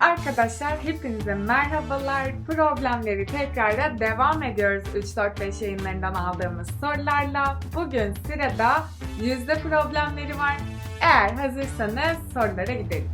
Arkadaşlar hepinize merhabalar. Problemleri tekrara devam ediyoruz 3-4-5 yayınlarından aldığımız sorularla. Bugün sırada yüzde problemleri var. Eğer hazırsanız sorulara gidelim.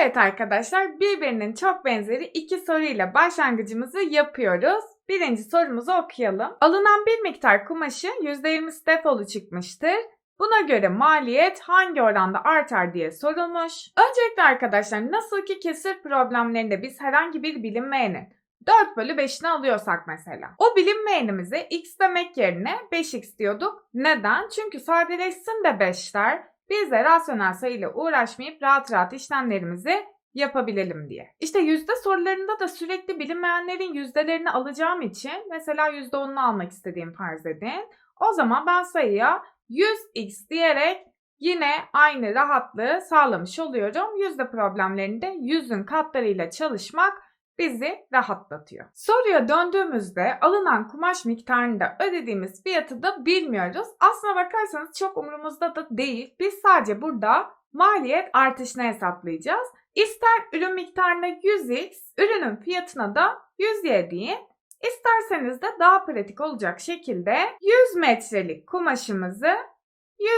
Evet arkadaşlar birbirinin çok benzeri iki soruyla başlangıcımızı yapıyoruz. Birinci sorumuzu okuyalım. Alınan bir miktar kumaşın %20'si defolu çıkmıştır. Buna göre maliyet hangi oranda artar diye sorulmuş. Öncelikle arkadaşlar nasıl ki kesir problemlerinde biz herhangi bir bilinmeyenin 4 bölü 5'ini alıyorsak mesela. O bilinmeyenimize x demek yerine 5x diyorduk. Neden? Çünkü sadeleşsin de 5'ler biz de rasyonel sayıyla uğraşmayıp rahat rahat işlemlerimizi yapabilelim diye. İşte yüzde sorularında da sürekli bilinmeyenlerin yüzdelerini alacağım için mesela yüzde onunu almak istediğim farz edin. O zaman ben sayıya 100x diyerek yine aynı rahatlığı sağlamış oluyorum. Yüzde problemlerinde yüzün katlarıyla çalışmak bizi rahatlatıyor. Soruya döndüğümüzde alınan kumaş miktarında ödediğimiz fiyatı da bilmiyoruz. Aslına bakarsanız çok umurumuzda da değil. Biz sadece burada maliyet artışını hesaplayacağız. İster ürün miktarına 100x, ürünün fiyatına da 100y deyin. İsterseniz de daha pratik olacak şekilde 100 metrelik kumaşımızı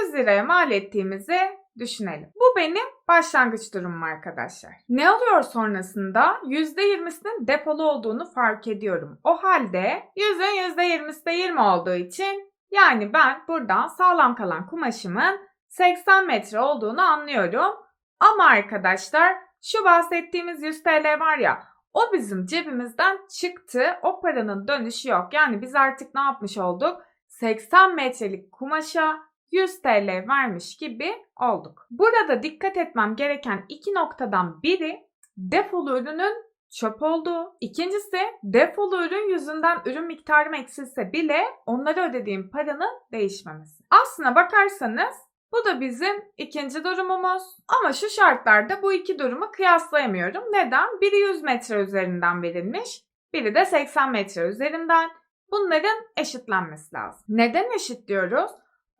100 liraya mal ettiğimizi düşünelim. Bu benim başlangıç durumum arkadaşlar. Ne oluyor sonrasında? %20'sinin depolu olduğunu fark ediyorum. O halde 100'ün %20'si de 20 olduğu için yani ben buradan sağlam kalan kumaşımın 80 metre olduğunu anlıyorum. Ama arkadaşlar şu bahsettiğimiz 100 TL var ya o bizim cebimizden çıktı. O paranın dönüşü yok. Yani biz artık ne yapmış olduk? 80 metrelik kumaşa 100 TL vermiş gibi olduk. Burada dikkat etmem gereken iki noktadan biri defolu ürünün çöp olduğu. İkincisi defolu ürün yüzünden ürün miktarım eksilse bile onlara ödediğim paranın değişmemesi. Aslına bakarsanız bu da bizim ikinci durumumuz. Ama şu şartlarda bu iki durumu kıyaslayamıyorum. Neden? Biri 100 metre üzerinden verilmiş, biri de 80 metre üzerinden. Bunların eşitlenmesi lazım. Neden eşit diyoruz?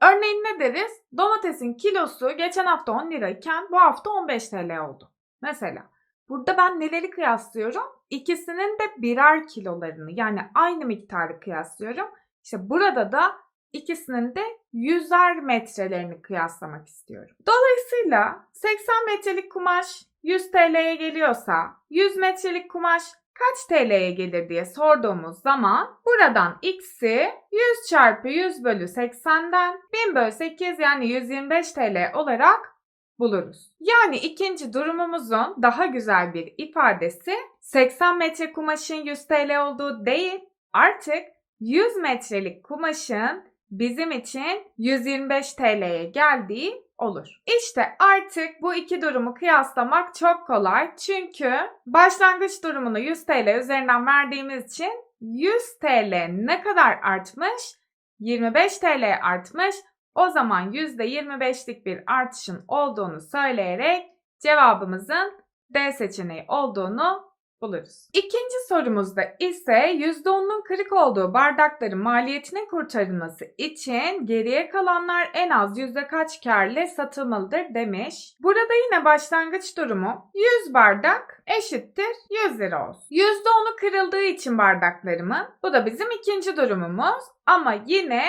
Örneğin ne deriz? Domatesin kilosu geçen hafta 10 lirayken bu hafta 15 TL oldu. Mesela burada ben neleri kıyaslıyorum? İkisinin de birer kilolarını yani aynı miktarı kıyaslıyorum. İşte burada da ikisinin de yüzer metrelerini kıyaslamak istiyorum. Dolayısıyla 80 metrelik kumaş 100 TL'ye geliyorsa 100 metrelik kumaş kaç TL'ye gelir diye sorduğumuz zaman buradan x'i 100 çarpı 100 bölü 80'den 1000 bölü 8 yani 125 TL olarak buluruz. Yani ikinci durumumuzun daha güzel bir ifadesi 80 metre kumaşın 100 TL olduğu değil artık 100 metrelik kumaşın bizim için 125 TL'ye geldiği olur. İşte artık bu iki durumu kıyaslamak çok kolay. Çünkü başlangıç durumunu 100 TL üzerinden verdiğimiz için 100 TL ne kadar artmış? 25 TL artmış. O zaman %25'lik bir artışın olduğunu söyleyerek cevabımızın D seçeneği olduğunu buluruz. İkinci sorumuzda ise %10'un kırık olduğu bardakların maliyetinin kurtarılması için geriye kalanlar en az yüzde kaç karla satılmalıdır demiş. Burada yine başlangıç durumu 100 bardak eşittir 100 lira olsun. %10'u kırıldığı için bardaklarımın bu da bizim ikinci durumumuz ama yine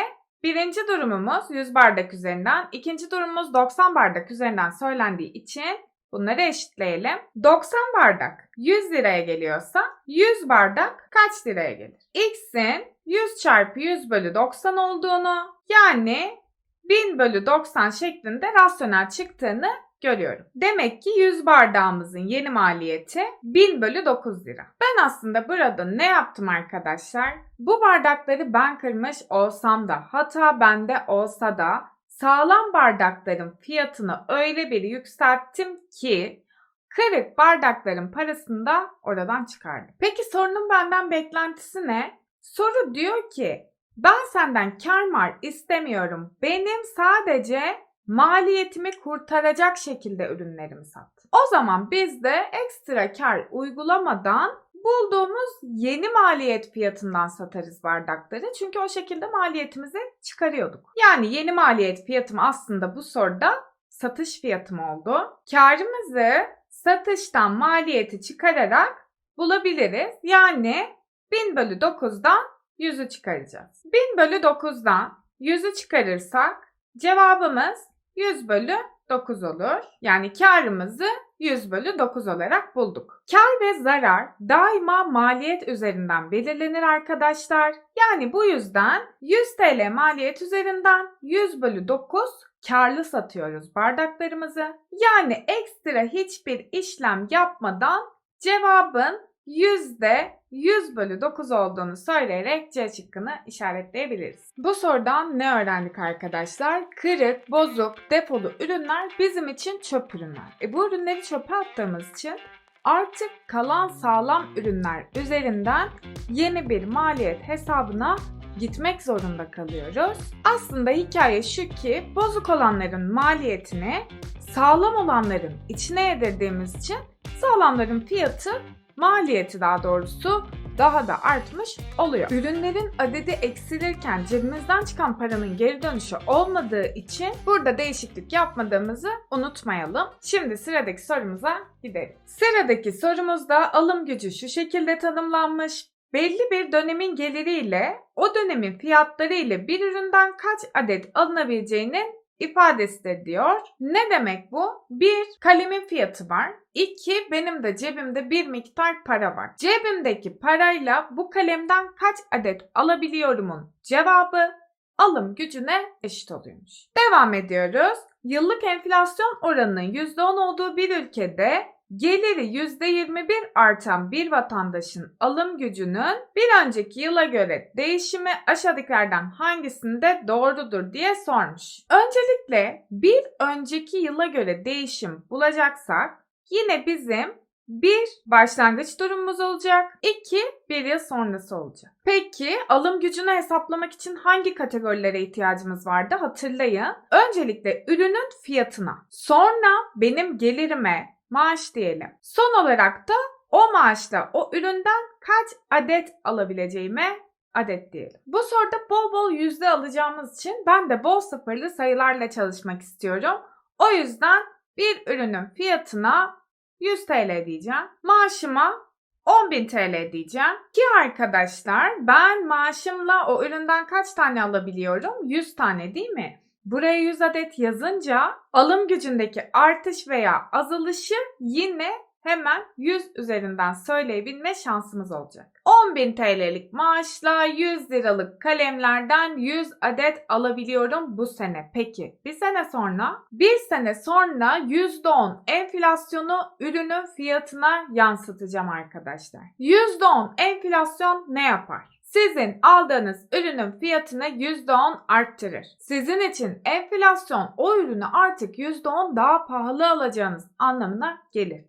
birinci durumumuz 100 bardak üzerinden, ikinci durumumuz 90 bardak üzerinden söylendiği için Bunları eşitleyelim. 90 bardak 100 liraya geliyorsa 100 bardak kaç liraya gelir? X'in 100 çarpı 100 bölü 90 olduğunu yani 1000 bölü 90 şeklinde rasyonel çıktığını görüyorum. Demek ki 100 bardağımızın yeni maliyeti 1000 bölü 9 lira. Ben aslında burada ne yaptım arkadaşlar? Bu bardakları ben kırmış olsam da hata bende olsa da sağlam bardakların fiyatını öyle bir yükselttim ki kırık bardakların parasını da oradan çıkardım. Peki sorunun benden beklentisi ne? Soru diyor ki ben senden kar mar istemiyorum. Benim sadece maliyetimi kurtaracak şekilde ürünlerimi sat. O zaman biz de ekstra kar uygulamadan bulduğumuz yeni maliyet fiyatından satarız bardakları. Çünkü o şekilde maliyetimizi çıkarıyorduk. Yani yeni maliyet fiyatım aslında bu soruda satış fiyatım oldu. Karımızı satıştan maliyeti çıkararak bulabiliriz. Yani 1000 bölü 9'dan 100'ü çıkaracağız. 1000 bölü 9'dan 100'ü çıkarırsak cevabımız 100 bölü 9 olur. Yani karımızı 100 bölü 9 olarak bulduk. Kar ve zarar daima maliyet üzerinden belirlenir arkadaşlar. Yani bu yüzden 100 TL maliyet üzerinden 100 bölü 9 karlı satıyoruz bardaklarımızı. Yani ekstra hiçbir işlem yapmadan cevabın yüzde 100 bölü 9 olduğunu söyleyerek C şıkkını işaretleyebiliriz. Bu sorudan ne öğrendik arkadaşlar? Kırık, bozuk, defolu ürünler bizim için çöp ürünler. E bu ürünleri çöpe attığımız için artık kalan sağlam ürünler üzerinden yeni bir maliyet hesabına gitmek zorunda kalıyoruz. Aslında hikaye şu ki bozuk olanların maliyetini sağlam olanların içine yedirdiğimiz için sağlamların fiyatı maliyeti daha doğrusu daha da artmış oluyor. Ürünlerin adedi eksilirken cebimizden çıkan paranın geri dönüşü olmadığı için burada değişiklik yapmadığımızı unutmayalım. Şimdi sıradaki sorumuza gidelim. Sıradaki sorumuzda alım gücü şu şekilde tanımlanmış. Belli bir dönemin geliriyle o dönemin fiyatları ile bir üründen kaç adet alınabileceğinin ifadesidir diyor. Ne demek bu? Bir, kalemin fiyatı var. İki, benim de cebimde bir miktar para var. Cebimdeki parayla bu kalemden kaç adet alabiliyorumun cevabı alım gücüne eşit oluyormuş. Devam ediyoruz. Yıllık enflasyon oranının %10 olduğu bir ülkede geliri %21 artan bir vatandaşın alım gücünün bir önceki yıla göre değişimi aşağıdakilerden hangisinde doğrudur diye sormuş. Öncelikle bir önceki yıla göre değişim bulacaksak yine bizim bir başlangıç durumumuz olacak. iki bir yıl sonrası olacak. Peki alım gücünü hesaplamak için hangi kategorilere ihtiyacımız vardı hatırlayın. Öncelikle ürünün fiyatına, sonra benim gelirime, maaş diyelim. Son olarak da o maaşla o üründen kaç adet alabileceğime adet diyelim. Bu soruda bol bol yüzde alacağımız için ben de bol sıfırlı sayılarla çalışmak istiyorum. O yüzden bir ürünün fiyatına 100 TL diyeceğim. Maaşıma 10.000 TL diyeceğim. Ki arkadaşlar ben maaşımla o üründen kaç tane alabiliyorum? 100 tane değil mi? Buraya 100 adet yazınca alım gücündeki artış veya azalışı yine hemen 100 üzerinden söyleyebilme şansımız olacak. 10.000 TL'lik maaşla 100 liralık kalemlerden 100 adet alabiliyorum bu sene. Peki bir sene sonra? Bir sene sonra %10 enflasyonu ürünün fiyatına yansıtacağım arkadaşlar. %10 enflasyon ne yapar? Sizin aldığınız ürünün fiyatını %10 arttırır. Sizin için enflasyon o ürünü artık %10 daha pahalı alacağınız anlamına gelir.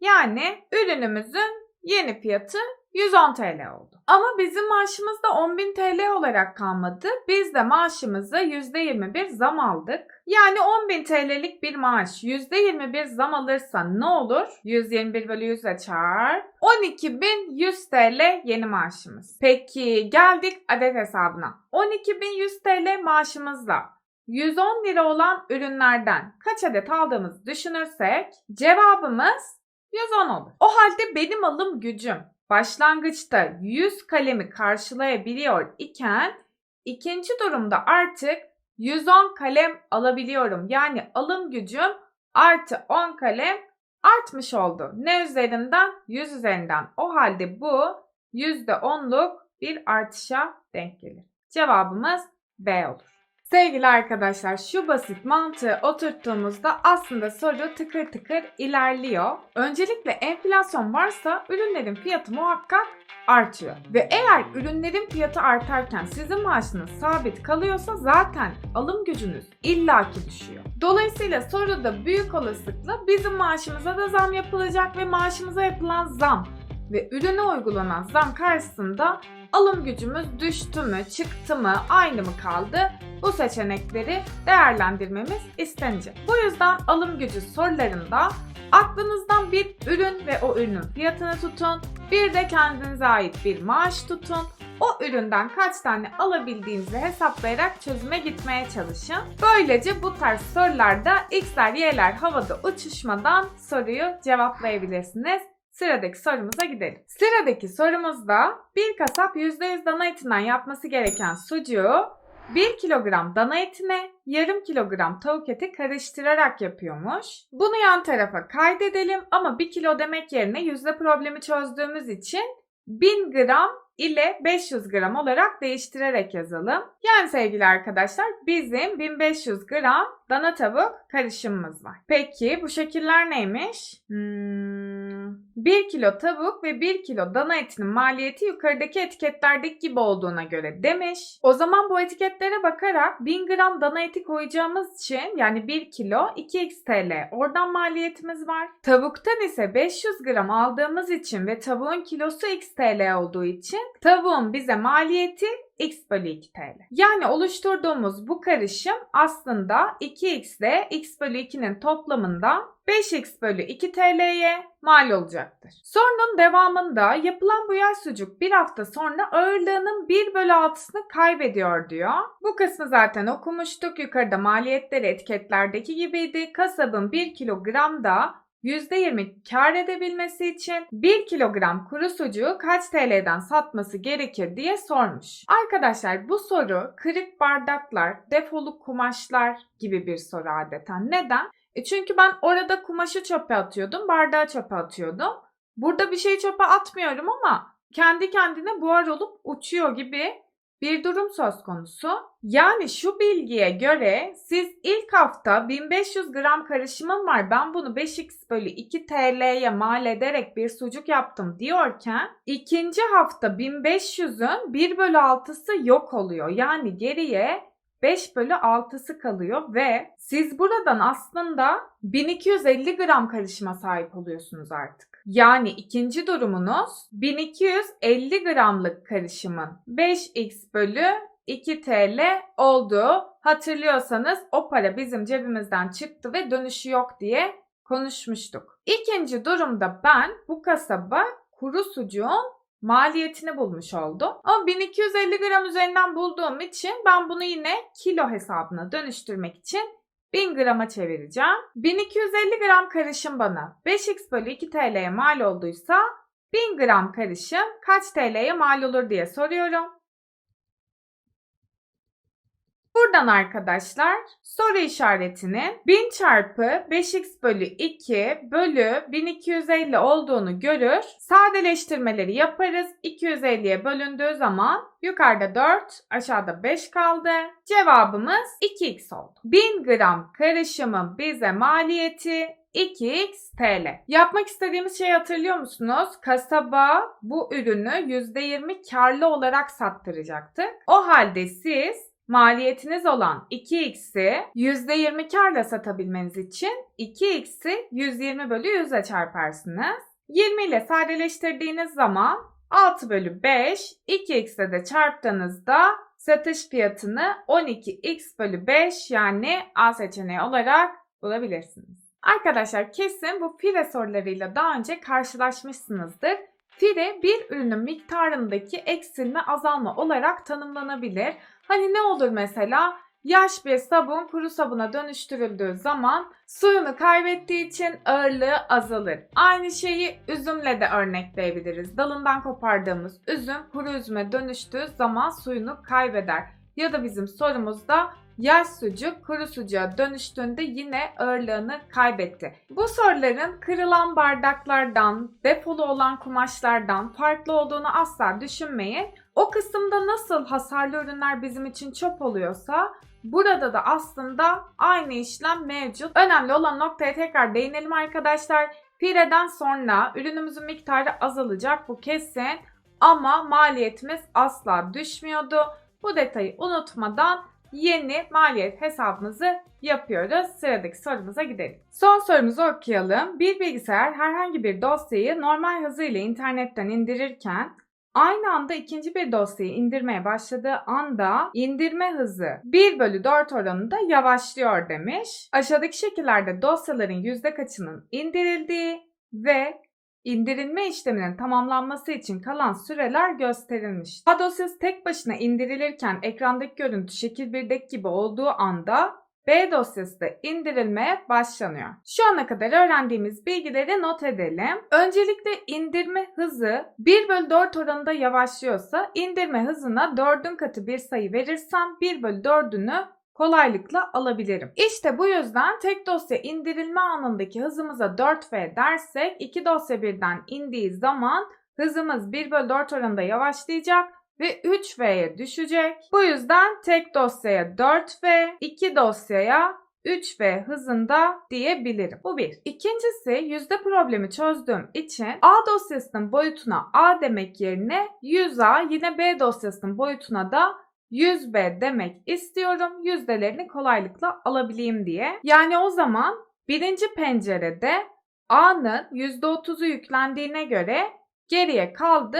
Yani ürünümüzün yeni fiyatı 110 TL oldu. Ama bizim maaşımız da 10.000 TL olarak kalmadı. Biz de maaşımıza %21 zam aldık. Yani 10.000 TL'lik bir maaş %21 zam alırsa ne olur? 121 bölü 100 ile çarp. 12.100 TL yeni maaşımız. Peki geldik adet hesabına. 12.100 TL maaşımızla 110 lira olan ürünlerden kaç adet aldığımızı düşünürsek cevabımız 110 olur. O halde benim alım gücüm başlangıçta 100 kalemi karşılayabiliyor iken ikinci durumda artık 110 kalem alabiliyorum. Yani alım gücüm artı 10 kalem artmış oldu. Ne üzerinden? 100 üzerinden. O halde bu %10'luk bir artışa denk gelir. Cevabımız B olur. Sevgili arkadaşlar şu basit mantığı oturttuğumuzda aslında soru tıkır tıkır ilerliyor. Öncelikle enflasyon varsa ürünlerin fiyatı muhakkak artıyor. Ve eğer ürünlerin fiyatı artarken sizin maaşınız sabit kalıyorsa zaten alım gücünüz illaki düşüyor. Dolayısıyla soruda büyük olasılıkla bizim maaşımıza da zam yapılacak ve maaşımıza yapılan zam ve ürüne uygulanan zam karşısında alım gücümüz düştü mü, çıktı mı, aynı mı kaldı? Bu seçenekleri değerlendirmemiz istenecek. Bu yüzden alım gücü sorularında Aklınızdan bir ürün ve o ürünün fiyatını tutun. Bir de kendinize ait bir maaş tutun. O üründen kaç tane alabildiğinizi hesaplayarak çözüme gitmeye çalışın. Böylece bu tarz sorularda x'ler y'ler havada uçuşmadan soruyu cevaplayabilirsiniz. Sıradaki sorumuza gidelim. Sıradaki sorumuzda bir kasap %100 dana etinden yapması gereken sucuğu 1 kilogram dana etine yarım kilogram tavuk eti karıştırarak yapıyormuş. Bunu yan tarafa kaydedelim ama 1 kilo demek yerine yüzde problemi çözdüğümüz için 1000 gram ile 500 gram olarak değiştirerek yazalım. Yani sevgili arkadaşlar bizim 1500 gram dana tavuk karışımımız var. Peki bu şekiller neymiş? Hmm, 1 kilo tavuk ve 1 kilo dana etinin maliyeti yukarıdaki etiketlerdeki gibi olduğuna göre demiş. O zaman bu etiketlere bakarak 1000 gram dana eti koyacağımız için yani 1 kilo 2x TL oradan maliyetimiz var. Tavuktan ise 500 gram aldığımız için ve tavuğun kilosu x TL olduğu için tavuğun bize maliyeti x bölü 2 TL. Yani oluşturduğumuz bu karışım aslında 2x ile x bölü 2'nin toplamında 5x bölü 2 TL'ye mal olacaktır. Sorunun devamında yapılan bu yağ sucuk bir hafta sonra ağırlığının 1 bölü 6'sını kaybediyor diyor. Bu kısmı zaten okumuştuk. Yukarıda maliyetleri etiketlerdeki gibiydi. Kasabın 1 kilogramda %20 kar edebilmesi için 1 kilogram kuru sucuğu kaç TL'den satması gerekir diye sormuş. Arkadaşlar bu soru kırık bardaklar, defoluk kumaşlar gibi bir soru adeta. Neden? E çünkü ben orada kumaşı çöpe atıyordum, bardağı çöpe atıyordum. Burada bir şey çöpe atmıyorum ama kendi kendine buhar olup uçuyor gibi bir durum söz konusu. Yani şu bilgiye göre siz ilk hafta 1500 gram karışımım var ben bunu 5x bölü 2 TL'ye mal ederek bir sucuk yaptım diyorken ikinci hafta 1500'ün 1 bölü 6'sı yok oluyor. Yani geriye 5 bölü 6'sı kalıyor ve siz buradan aslında 1250 gram karışıma sahip oluyorsunuz artık. Yani ikinci durumunuz 1250 gramlık karışımın 5x bölü 2 TL olduğu hatırlıyorsanız o para bizim cebimizden çıktı ve dönüşü yok diye konuşmuştuk. İkinci durumda ben bu kasaba kuru sucuğun maliyetini bulmuş oldum. Ama 1250 gram üzerinden bulduğum için ben bunu yine kilo hesabına dönüştürmek için 1000 grama çevireceğim. 1250 gram karışım bana 5x bölü 2 TL'ye mal olduysa 1000 gram karışım kaç TL'ye mal olur diye soruyorum. Buradan arkadaşlar soru işaretinin 1000 çarpı 5x bölü 2 bölü 1250 olduğunu görür. Sadeleştirmeleri yaparız. 250'ye bölündüğü zaman yukarıda 4 aşağıda 5 kaldı. Cevabımız 2x oldu. 1000 gram karışımın bize maliyeti 2x TL. Yapmak istediğimiz şeyi hatırlıyor musunuz? Kasaba bu ürünü %20 karlı olarak sattıracaktık. O halde siz maliyetiniz olan 2x'i %20 karla satabilmeniz için 2x'i 120 bölü 100'e çarparsınız. 20 ile sadeleştirdiğiniz zaman 6 bölü 5, 2x'e de çarptığınızda satış fiyatını 12x bölü 5 yani A seçeneği olarak bulabilirsiniz. Arkadaşlar kesin bu file sorularıyla daha önce karşılaşmışsınızdır. Fire bir ürünün miktarındaki eksilme azalma olarak tanımlanabilir. Hani ne olur mesela? Yaş bir sabun kuru sabuna dönüştürüldüğü zaman suyunu kaybettiği için ağırlığı azalır. Aynı şeyi üzümle de örnekleyebiliriz. Dalından kopardığımız üzüm kuru üzüme dönüştüğü zaman suyunu kaybeder. Ya da bizim sorumuzda yaş sucuk kuru sucuğa dönüştüğünde yine ağırlığını kaybetti. Bu soruların kırılan bardaklardan, defolu olan kumaşlardan farklı olduğunu asla düşünmeyin. O kısımda nasıl hasarlı ürünler bizim için çöp oluyorsa burada da aslında aynı işlem mevcut. Önemli olan noktaya tekrar değinelim arkadaşlar. Fireden sonra ürünümüzün miktarı azalacak bu kesin ama maliyetimiz asla düşmüyordu. Bu detayı unutmadan yeni maliyet hesabımızı yapıyoruz. Sıradaki sorumuza gidelim. Son sorumuzu okuyalım. Bir bilgisayar herhangi bir dosyayı normal hızıyla internetten indirirken aynı anda ikinci bir dosyayı indirmeye başladığı anda indirme hızı 1 bölü 4 oranında yavaşlıyor demiş. Aşağıdaki şekillerde dosyaların yüzde kaçının indirildiği ve indirilme işleminin tamamlanması için kalan süreler gösterilmiş. A tek başına indirilirken ekrandaki görüntü şekil 1'deki gibi olduğu anda B dosyası da indirilmeye başlanıyor. Şu ana kadar öğrendiğimiz bilgileri not edelim. Öncelikle indirme hızı 1 bölü 4 oranında yavaşlıyorsa indirme hızına 4'ün katı bir sayı verirsem 1 bölü 4'ünü kolaylıkla alabilirim. İşte bu yüzden tek dosya indirilme anındaki hızımıza 4V dersek iki dosya birden indiği zaman hızımız 1 bölü 4 oranında yavaşlayacak ve 3V'ye düşecek. Bu yüzden tek dosyaya 4V, iki dosyaya 3V hızında diyebilirim. Bu bir. İkincisi yüzde problemi çözdüğüm için A dosyasının boyutuna A demek yerine 100A yine B dosyasının boyutuna da 100B demek istiyorum. Yüzdelerini kolaylıkla alabileyim diye. Yani o zaman birinci pencerede A'nın %30'u yüklendiğine göre geriye kaldı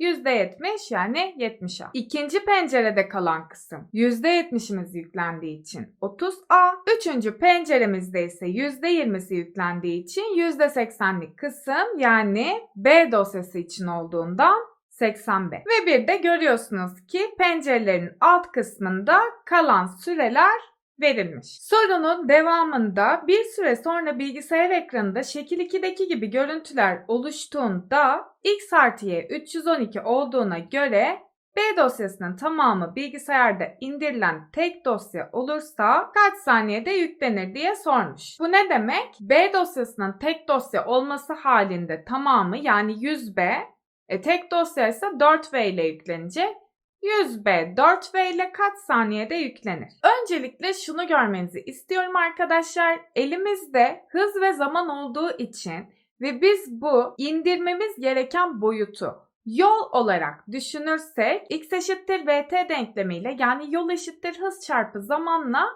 %70 yani 70A. İkinci pencerede kalan kısım %70'imiz yüklendiği için 30A. Üçüncü penceremizde ise %20'si yüklendiği için %80'lik kısım yani B dosyası için olduğundan 80B. Ve bir de görüyorsunuz ki pencerelerin alt kısmında kalan süreler verilmiş. Sorunun devamında bir süre sonra bilgisayar ekranında şekil 2'deki gibi görüntüler oluştuğunda x artı y 312 olduğuna göre B dosyasının tamamı bilgisayarda indirilen tek dosya olursa kaç saniyede yüklenir diye sormuş. Bu ne demek? B dosyasının tek dosya olması halinde tamamı yani 100B e, tek dosya ise 4V ile yüklenecek. 100B 4V ile kaç saniyede yüklenir? Öncelikle şunu görmenizi istiyorum arkadaşlar. Elimizde hız ve zaman olduğu için ve biz bu indirmemiz gereken boyutu yol olarak düşünürsek x eşittir vt denklemiyle yani yol eşittir hız çarpı zamanla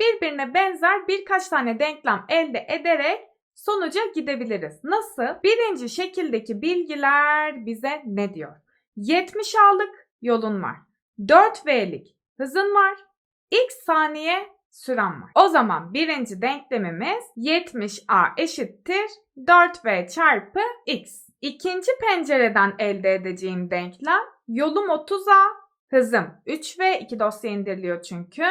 birbirine benzer birkaç tane denklem elde ederek sonuca gidebiliriz. Nasıl? Birinci şekildeki bilgiler bize ne diyor? 70 aldık yolun var. 4V'lik hızın var. X saniye süren var. O zaman birinci denklemimiz 70A eşittir 4V çarpı X. İkinci pencereden elde edeceğim denklem yolum 30A, hızım 3V, iki dosya indiriliyor çünkü.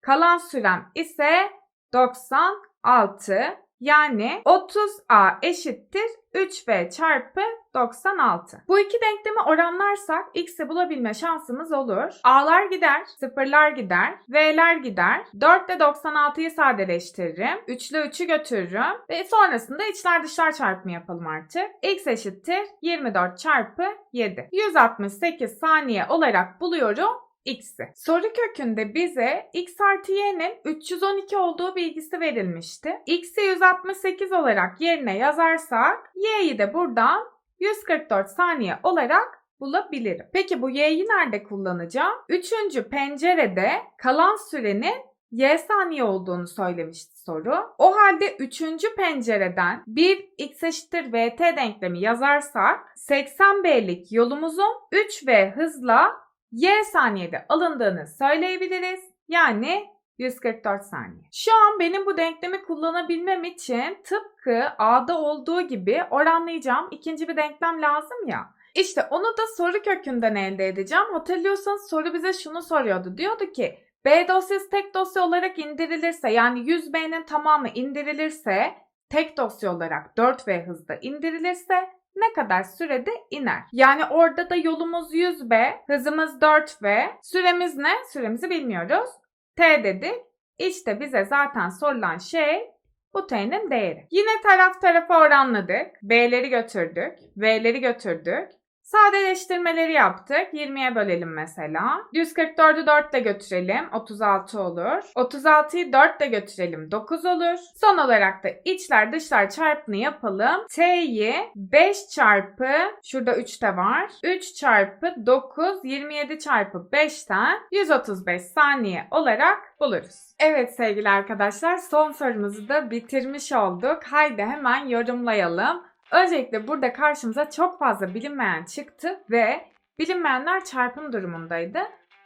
Kalan sürem ise 96 yani 30A eşittir 3B çarpı 96. Bu iki denklemi oranlarsak x'i bulabilme şansımız olur. A'lar gider, sıfırlar gider, V'ler gider. 4 ile 96'yı sadeleştiririm. 3 ile 3'ü götürürüm. Ve sonrasında içler dışlar çarpımı yapalım artık. x eşittir 24 çarpı 7. 168 saniye olarak buluyorum x'i. Soru kökünde bize x artı y'nin 312 olduğu bilgisi verilmişti. x'i 168 olarak yerine yazarsak y'yi de buradan 144 saniye olarak bulabilirim. Peki bu y'yi nerede kullanacağım? Üçüncü pencerede kalan sürenin y saniye olduğunu söylemişti soru. O halde üçüncü pencereden bir x eşittir vt denklemi yazarsak 80b'lik yolumuzun 3v hızla y saniyede alındığını söyleyebiliriz. Yani 144 saniye. Şu an benim bu denklemi kullanabilmem için tıpkı A'da olduğu gibi oranlayacağım ikinci bir denklem lazım ya. İşte onu da soru kökünden elde edeceğim. Hatırlıyorsanız soru bize şunu soruyordu. Diyordu ki B dosyası tek dosya olarak indirilirse yani 100B'nin tamamı indirilirse tek dosya olarak 4V hızda indirilirse ne kadar sürede iner? Yani orada da yolumuz 100B, hızımız 4V, süremiz ne? Süremizi bilmiyoruz. T dedik. İşte bize zaten sorulan şey bu T'nin değeri. Yine taraf tarafa oranladık. B'leri götürdük. V'leri götürdük. Sadeleştirmeleri yaptık. 20'ye bölelim mesela. 144'ü 4 ile götürelim. 36 olur. 36'yı 4 ile götürelim. 9 olur. Son olarak da içler dışlar çarpımını yapalım. T'yi 5 çarpı şurada 3 de var. 3 çarpı 9 27 çarpı 5'ten 135 saniye olarak buluruz. Evet sevgili arkadaşlar son sorumuzu da bitirmiş olduk. Haydi hemen yorumlayalım. Öncelikle burada karşımıza çok fazla bilinmeyen çıktı ve bilinmeyenler çarpım durumundaydı.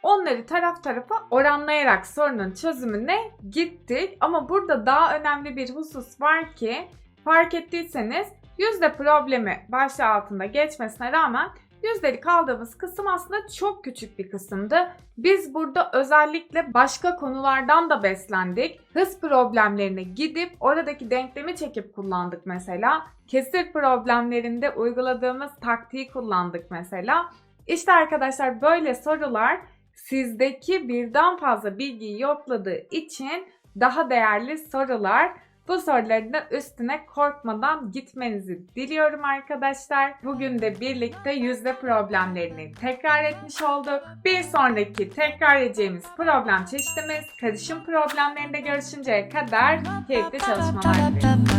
Onları taraf tarafa oranlayarak sorunun çözümüne gittik. Ama burada daha önemli bir husus var ki fark ettiyseniz yüzde problemi başlığı altında geçmesine rağmen yüzdeli kaldığımız kısım aslında çok küçük bir kısımdı. Biz burada özellikle başka konulardan da beslendik. Hız problemlerine gidip oradaki denklemi çekip kullandık mesela. Kesir problemlerinde uyguladığımız taktiği kullandık mesela. İşte arkadaşlar böyle sorular sizdeki birden fazla bilgiyi yokladığı için daha değerli sorular. Bu soruların üstüne korkmadan gitmenizi diliyorum arkadaşlar. Bugün de birlikte yüzde problemlerini tekrar etmiş olduk. Bir sonraki tekrar edeceğimiz problem çeşitimiz karışım problemlerinde görüşünceye kadar keyifli çalışmalar dilerim.